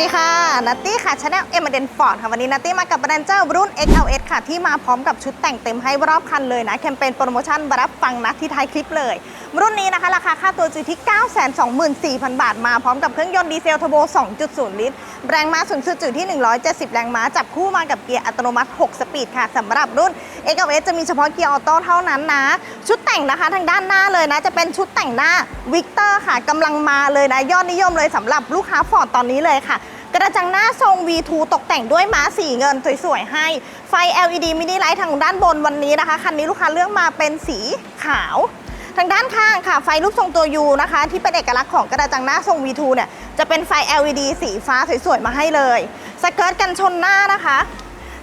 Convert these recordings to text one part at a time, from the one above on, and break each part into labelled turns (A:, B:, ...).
A: ดีค่ะนัตตี้ค่ะชาแนลเอ็มเดนฟอร์ดค่ะ วันนี้นัตตี้มากับแบรนด์เจ้ารุ่น XLS ค่ะ ที่มาพร้อมกับชุดแต่งเต็มให้รอบคันเลยนะ แคมเปญโปรโมชั่นบรับฟังนะที่ท้ายคลิปเลยรุ่นนี้นะคะ ราคาค่าตัวอยู่ที่ 924,000 บาทมาพร้อมกับเครื่องยนต์ดีเซลเทอร์โบ 2.0 ลิตร แรงม้าสูงสุดอยู่ที่ 170 แรงม้า จับคู่มากับเกียร์อัตโนมัติ 6 สปีดค่ะสำหรับรุ่น XLS จะมีเฉพาะเกียร์ออโต้เท่านั้นนะ ชุดแต่งนะคะทางด้านหน้าเลยนะ จะเป็นชุดแต่งหน้าวิกเตอร์ค่ะกำลังมาเลยนะ ยอดนิยมเลยสำหรับลูกค้าฟอร์ดตอนนี้เลยค่ะกระจังหน้าทรง V2 ตกแต่งด้วยม้าสีเงินสวยๆให้ ไฟ LED มินิไลท์ทางด้านบนวันนี้นะคะ คันนี้ลูกค้าเลือกมาเป็นสีขาว ทางด้านข้างค่ะ ไฟรูปทรงตัว U นะคะ ที่เป็นเอกลักษณ์ของกระจังหน้าทรง V2 เนี่ย จะเป็นไฟ LED สีฟ้าสวยๆ มาให้เลย สเกิร์ตกันชนหน้านะคะ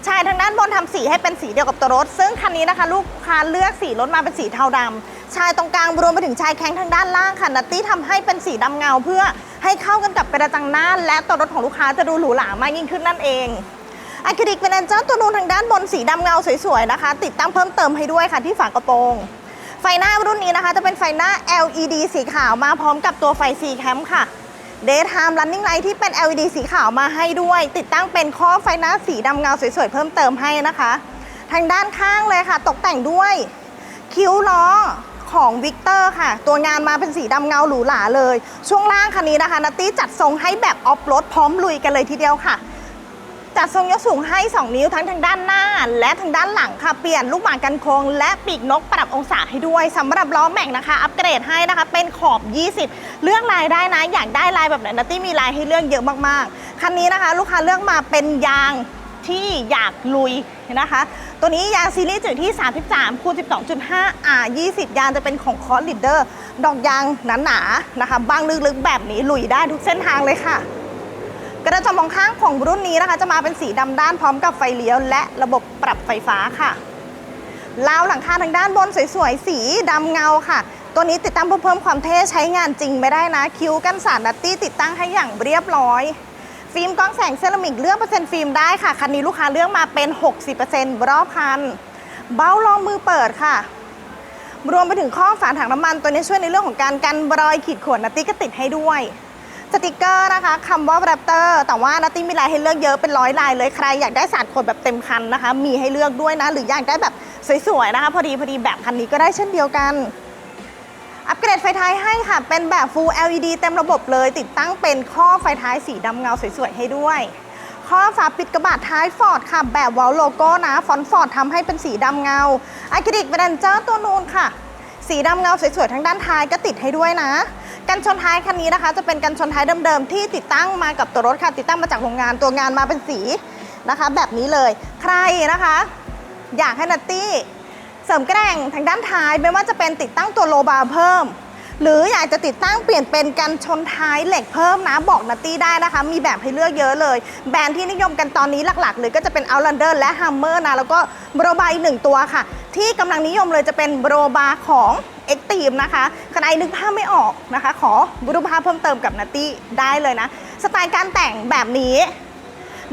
A: ชายทางด้านบนทำสีให้เป็นสีเดียวกับตัวรถ ซึ่งคันนี้นะคะ ลูกค้าเลือกสีรถมาเป็นสีเทาดำชายตรงกลางรวมไปถึงชายแข้งทางด้านล่างค่ะนัตตี้ทำให้เป็นสีดำเงาเพื่อให้เข้ากันกับกระจังหน้า และตัวรถของลูกค้าจะดูหรูหรามากยิ่งขึ้นนั่นเองอะคริลิกเป็นแอนเจิลตัวนูนทางด้านบนสีดำเงาสวยๆนะคะ ติดตั้งเพิ่มเติมให้ด้วยค่ะที่ฝากระโปรง ฟหน้ารุ่นนี้นะคะ จะเป็นไฟหน้า LED สีขาวมาพร้อมกับตัวไฟ C cam ค่ะ Daytime Running Light ที่เป็น LED สีขาวมาให้ด้วย ติดตั้งเป็นข้อไฟหน้าสีดำเงาสวยๆ เพิ่มเติมให้นะคะ ทางด้านข้างเลยค่ะ ตกแต่งด้วย คิ้วล้อของวิกเตอร์ค่ะ ตัวงานมาเป็นสีดำเงาหรูหราเลย ช่วงล่างคันนี้นะคะนัตตี้จัดทรงให้แบบออฟโรดพร้อมลุยกันเลยทีเดียวค่ะ จัดทรงยกสูงให้ 2 นิ้วทั้งทางด้านหน้า และทางด้านหลังค่ะ เปลี่ยนลูกหมากกันโค้งและปีกนกปรับองศาให้ด้วยสำหรับล้อแม็กนะคะ อัปเกรดให้นะคะ เป็นขอบ 20 เลือกลายได้นะ อยากได้ลายแบบไหนนัตตี้มีลายให้เลือกเยอะมากๆ คันนี้นะคะ ลูกค้าเลือกมาเป็นยางที่อยากลุยนะคะ ตัวนี้ยางซีรีส์จุดที่ 33คูณ12.5 R 20 ยางจะเป็นของคอร์ลิเดอร์ ดอกยางหนาๆนะคะ บางลึกๆแบบนี้ลุยได้ทุกเส้นทางเลยค่ะ กระจกมองข้างของรุ่นนี้นะคะ จะมาเป็นสีดำด้านพร้อมกับไฟเลี้ยว และระบบปรับไฟฟ้าค่ะราวหลังคาทางด้านบนสวยๆ สีดำเงาค่ะ ตัวนี้ติดตั้งเพื่อเพิ่มความเท่ใช้งานจริงไม่ได้นะ คิ้วกันสาดนัตตี้ติดตั้งให้อย่างเรียบร้อย ฟิล์มกล้องแสงเซรามิกเลือกเปอร์เซ็นต์ฟิล์มได้ค่ะ คันนี้ลูกค้าเลือกมาเป็น 60%รอบคัน เบ้ารองมือเปิดค่ะ รวมไปถึงข้อฝาถังน้ำมันตัวนี้ช่วยในเรื่องของการกันรอยขีดข่วนนัตตี้ก็ติดให้ด้วย สติกเกอร์นะคะคำว่าแรปเตอร์แต่ว่านัตตี้มีลายให้เลือกเยอะเป็นร้อยลายเลยใครอยากได้สาดขนแบบเต็มคันนะคะ มีให้เลือกด้วยนะ หรืออยากได้แบบสวยๆนะคะ พอดีพอดีแบบคันนี้ก็ได้เช่นเดียวกันอัปเกรดไฟท้ายให้ค่ะ เป็นแบบ Full LED เต็มระบบเลย ติดตั้งเป็นข้อไฟท้ายสีดำเงาสวยๆให้ด้วย ข้อฝาปิดกระบะท้ายฟอร์ดค่ะ แบบวอลโลโก้นะ ฟอนต์ฟอร์ดทำให้เป็นสีดำเงาอะคริลิกแบรนเจอร์ตัวนูนค่ะ สีดำเงาสวยๆทั้งด้านท้ายก็ติดให้ด้วยนะ กันชนท้ายคันนี้นะคะ จะเป็นกันชนท้ายเดิมๆที่ติดตั้งมากับตัวรถค่ะติดตั้งมาจากโรงงานตัวงานมาเป็นสีนะคะ แบบนี้เลยใครนะคะ อยากให้นัตตี้เสริมแกร่งทางด้านท้ายไม่ว่าจะเป็นติดตั้งตัวโลบาร์เพิ่ม หรืออยากจะติดตั้งเปลี่ยนเป็นกันชนท้ายเหล็กเพิ่มนะบอกนัตตี้ได้นะคะ มีแบบให้เลือกเยอะเลย แบรนด์ที่นิยมกันตอนนี้หลักๆเลยก็จะเป็น Outlander และ Hammer นะแล้วก็โบรบาอีกหนึ่งตัวค่ะ ที่กำลังนิยมเลยจะเป็นโบรบาของ e x t r e m e นะคะใครนึกภาพไม่ออกนะคะ ขอบุรุภาพเพิ่มเติมกับนัตตี้ได้เลยนะ สไตล์การแต่งแบบนี้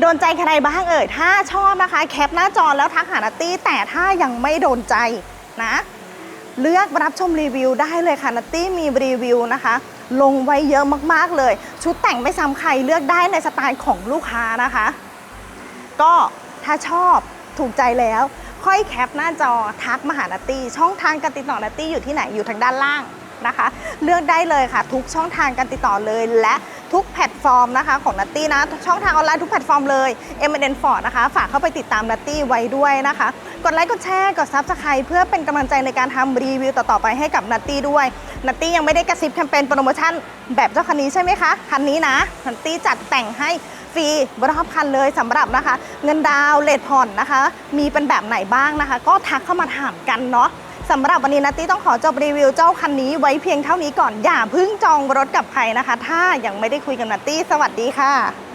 A: โดนใจใครบ้างเอ่ย ถ้าชอบนะคะ แคปหน้าจอแล้วทักหานัตตี้ แต่ถ้ายังไม่โดนใจนะ เลือกรับชมรีวิวได้เลยค่ะนัตตี้มีรีวิวนะคะ ลงไว้เยอะมากๆเลย ชุดแต่งไม่ซ้ำใครเลือกได้ในสไตล์ของลูกค้านะคะ ก็ถ้าชอบถูกใจแล้ว ค่อยแคปหน้าจอทักมาหานัตตี้ ช่องทางการติดต่อนัตตี้อยู่ที่ไหนอยู่ทางด้านล่างนะคะ เลือกได้เลยค่ะ ทุกช่องทางการติดต่อเลย และทุกแพลตฟอร์มนะคะของนัตตี้นะช่องทางออนไลน์ทุกแพลตฟอร์มเลย m n f o r d นะคะ ฝากเข้าไปติดตามนัตตี้ไว้ด้วยนะคะ กดไลค์กดแชร์กดซับสไครต์เพื่อเป็นกำลังใจในการทำรีวิวต่อๆไปให้กับนัตตี้ด้วยนัตตี้ยังไม่ได้กระซิบแคมเปญโปรโมชั่นแบบเจ้าคันนี้ใช่ไหมคะคันนี้นะนัตตี้จัดแต่งให้ ฟรีบรอบคันเลยสำหรับนะคะ เงินดาวเลทผ่อนนะคะ มีเป็นแบบไหนบ้างนะคะ ก็ทักเข้ามาถามกันเนาะสำหรับวันนี้นัตตี้ต้องขอจบรีวิวเจ้าคันนี้ไว้เพียงเท่านี้ก่อนอย่าเพิ่งจองรถกับใครนะคะ ถ้ายังไม่ได้คุยกับนัตตี้สวัสดีค่ะ